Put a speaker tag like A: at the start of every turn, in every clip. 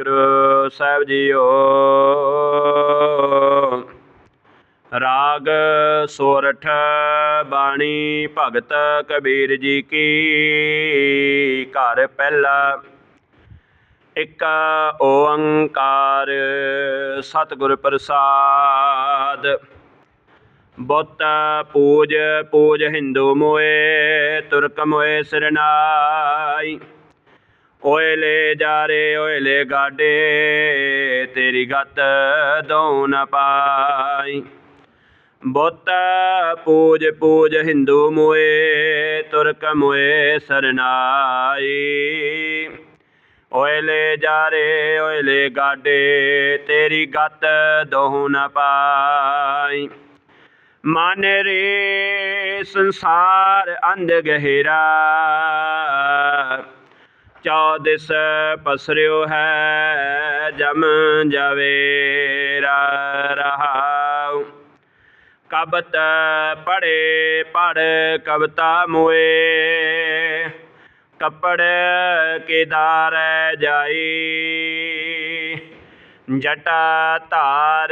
A: Guru Sahib JIO. ਰਾਗ ਸੋਰਠ ਬਾਣੀ ਭਗਤ ਕਬੀਰ ਜੀ ਕੀ ਘਰ ਪਹਿਲਾ। ਇਕ ਓੰਕਾਰ ਸਤਿਗੁਰ ਪ੍ਰਸਾਦ। ਬੁੱਤ ਪੂਜ ਪੂਜ ਹਿੰਦੂ ਮੋਏ, ਤੁਰਕ ਮੋਏ ਸਰਨਾਈ ਓਏ ਲੈ ਜਾਰੇ ਓਏ ਲੈ ਗਾਡੇ, ਤੇਰੀ ਗੱਤ ਦੋ ਨ ਪਾਈ। ਬੁੱਤ ਪੂਜ ਪੂਜ ਹਿੰਦੂ ਮੋਏ, ਤੁਰਕ ਮੋਏ ਸਰਨਾਈ। ਓਏ ਲੈ ਜਾਰੇ ਓਏ ਲੈ ਗਾਡੇ, ਤੇਰੀ ਗੱਤ ਦੋ ਨ ਪਾਈ। ਮਨ ਰੇ ਸੰਸਾਰ ਅੰਧ ਗਹਿਰਾ। ਚੌ ਦਿਸ ਪਸਰਿਓ ਹੈ, ਜਮ ਜਵੇਰਾ ਰਹਾਉ। ਕਬਤ ਪੜੇ ਪੜ, ਕਵਤਾ ਮੋਏ। ਕੱਪੜ ਕੇਦਾਰ ਜਾਈ। ਜਟਾ ਧਾਰ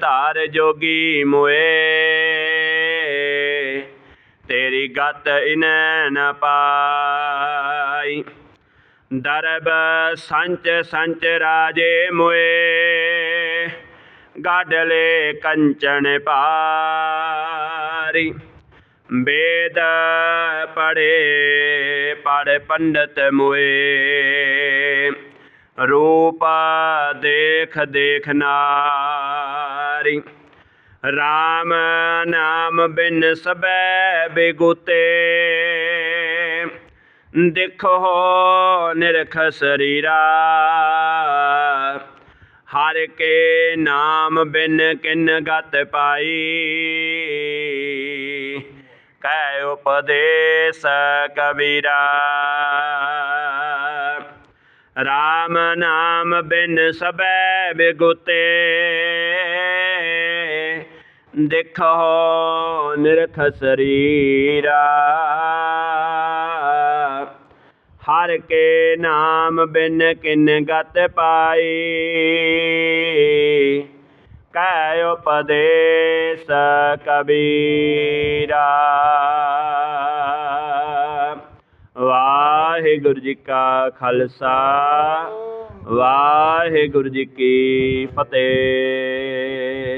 A: ਧਾਰ ਜੋਗੀ ਮੋਏ। ਤੇਰੀ ਗਤ ਇਨ ਨ ਪਾਈ। ਦਰਬ ਸੰਚ ਸੰਚ ਰਾਜੇ ਮੁਏ ਗਾਡਲੇ ਕੰਚਨ ਪਾਰੀ ਵੇਦ ਪੜੇ ਪੜ ਪੰਡਤ ਮੁਏ, ਰੂਪ ਦੇਖ ਦੇਖ ਨਾਰੀ। RAM ਨਾਮ ਬਿਨ ਸਬੈ ਬਿਗੁਤੇ ਦੇਖੋ ਨਿਰਖ ਸਰੀਰਾ ਹਰ ਕੇ ਨਾਮ ਬਿਨ ਕਿਨ ਗਤ ਪਾਈ। ਕਹਿ ਉਪਦੇਸ ਕਬੀਰਾ। RAM ਨਾਮ ਬਿਨ ਸਬੈ ਬਿਗੁਤੇ। ਦੇਖੋ ਨਿਰਖ ਸਰੀਰਾ ਹਰ ਕੇ ਨਾਮ ਬਿਨ ਕਿਨ ਗਤ ਪਾਈ। ਕਹਿ ਉਪਦੇਸ ਕਬੀਰਾ। ਵਾਹਿਗੁਰੂ ਜੀ ਕਾ ਖਾਲਸਾ, ਵਾਹਿਗੁਰੂ ਜੀ ਕੀ ਫਤਿਹ।